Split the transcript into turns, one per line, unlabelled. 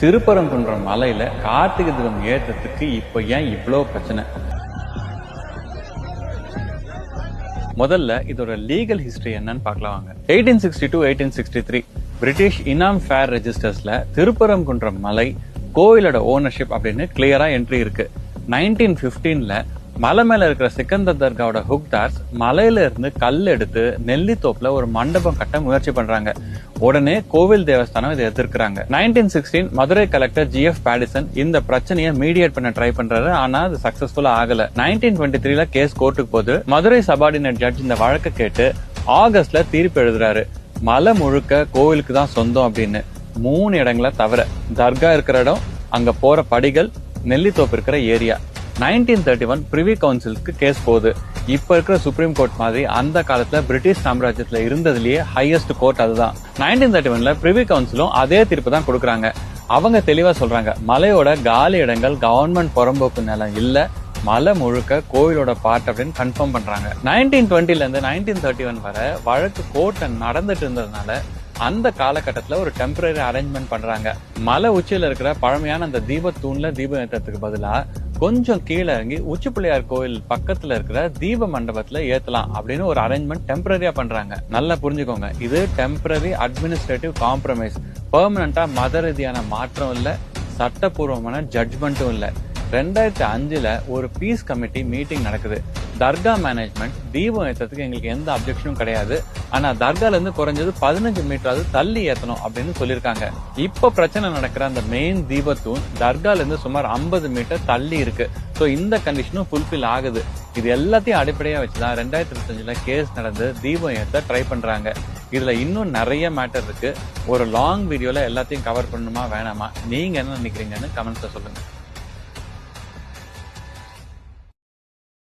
திருப்பரங்குன்ற மலையில கார்த்திகை தீபம் ஏற்றத்துக்கு இப்ப ஏன் இவ்வளோ பிரச்சனை? முதல்ல இதோட லீகல் ஹிஸ்டரி என்னன்னு பார்க்கலாம் வாங்க. Eighteen sixty two eighteen sixty three British இனாம் ஃபேர் ரெஜிஸ்டர்ஸ்ல திருப்பரங்குன்றம் மலை கோயிலோட ஓனர்ஷிப் அப்படின்னு கிளியரா என்ட்ரி இருக்கு. நைன்டீன் பிப்டீன்ல மலை மேல இருக்கிற சிக்கந்தர் தர்காவோட ஹுக்தார்ஸ் மலையில இருந்து கல் எடுத்து நெல்லித்தோப்புல ஒரு மண்டபம் கட்ட முயற்சி பண்றாங்க. உடனே கோவில் தேவஸ்தானம் இதை எதிர்க்கிறாங்க. Nineteen sixteen Madurai collector G F Paddison இந்த பிரச்சனையை மீடியேட் பண்ண ட்ரை பண்றாரு ஆனா அது சக்சஸ்ஃபுல்லா ஆகல. நைன்டீன் டுவெண்ட்டி த்ரீல கேஸ் கோர்ட்டுக்கு போது மதுரை சபார்டினேட் ஜட்ஜ் இந்த வழக்கை கேட்டு ஆகஸ்ட்ல தீர்ப்பு எழுதுறாரு. மலை முழுக்க கோவிலுக்கு தான் சொந்தம் அப்படின்னு. மூணு இடங்களை தவிர தர்கா இருக்கிற இடம் அங்க போற படிகள் நெல்லித்தோப்பு இருக்கிற area. Nineteen thirty one privy கவுன்சிலுக்கு case போகுது. இப்ப இருக்கிற சுப்ரீம் கோர்ட் மாதிரி அந்த காலத்துல பிரிட்டிஷ் சாம்ராஜ்யத்துல இருந்ததுலயே ஹையஸ்ட் கோர்ட் அதுதான். நைன்டீன் தேர்ட்டி ஒன்ல பிரிவி கவுன்சிலும் அதே தீர்ப்பு தான் கொடுக்குறாங்க. அவங்க தெளிவா சொல்றாங்க மலையோட காலி இடங்கள் கவர்மெண்ட் புறம்போக்கு நிலம் இல்ல மலை முழுக்க கோவிலோட பார்ட் அப்படின்னு கன்ஃபார்ம் பண்றாங்க. நைன்டீன் டுவெண்ட்டில இருந்து நைன்டீன் தேர்ட்டி ஒன் வரை வழக்கு கோர்ட்ல நடந்துட்டு இருந்ததுனால அந்த காலகட்டத்தில் ஒரு டெம்பரரி அரேஞ்ச்மெண்ட் பண்றாங்க. மலை உச்சியில் இருக்கிற பழமையான அந்த தீபத்தூண்ல தீபம் ஏற்றத்துக்கு பதிலாக கொஞ்சம் கீழே இறங்கி உச்சி பிள்ளையார் கோயில் பக்கத்துல இருக்கிற தீப மண்டபத்துல ஏத்தலாம் அப்படின்னு ஒரு அரேஞ்ச்மெண்ட் டெம்பரரியா பண்றாங்க. நல்லா புரிஞ்சுக்கோங்க. இது டெம்பரரி அட்மினிஸ்ட்ரேட்டிவ் காம்ப்ரமைஸ் பெர்மனண்டா மத ரீதியான மாற்றம் இல்ல சட்டப்பூர்வமான ஜட்ஜ்மெண்ட்டும் இல்ல. ரெண்டாயிரத்தி அஞ்சுல ஒரு பீஸ் கமிட்டி மீட்டிங் நடக்குது. தர்கா மேனேஜ்மெண்ட் தீபம் ஏற்றத்துக்கு எங்களுக்கு எந்த அப்ஜெக்ஷனும் கிடையாது. ஆனா தர்கால இருந்து குறைஞ்சது பதினஞ்சு மீட்டராவது தள்ளி ஏத்தணும் அப்படின்னு சொல்லியிருக்காங்க. இப்ப பிரச்சனை நடக்கிற அந்த மெயின் தீபத்தூண் தர்கால இருந்து சுமார் 50 மீட்டர் தள்ளி இருக்கு. ஸோ இந்த கண்டிஷனும் ஃபுல்ஃபில் ஆகுது. இது எல்லாத்தையும் அடிப்படையா வச்சுதான் ரெண்டாயிரத்தி இருபத்தஞ்சுல கேஸ் நடந்து தீபம் ஏத்த ட்ரை பண்றாங்க. இதுல இன்னும் நிறைய மேட்டர் இருக்கு. ஒரு லாங் வீடியோல எல்லாத்தையும் கவர் பண்ணணுமா வேணாமா? நீங்க என்ன நினைக்கிறீங்கன்னு கமெண்ட்ஸ்ல சொல்லுங்க.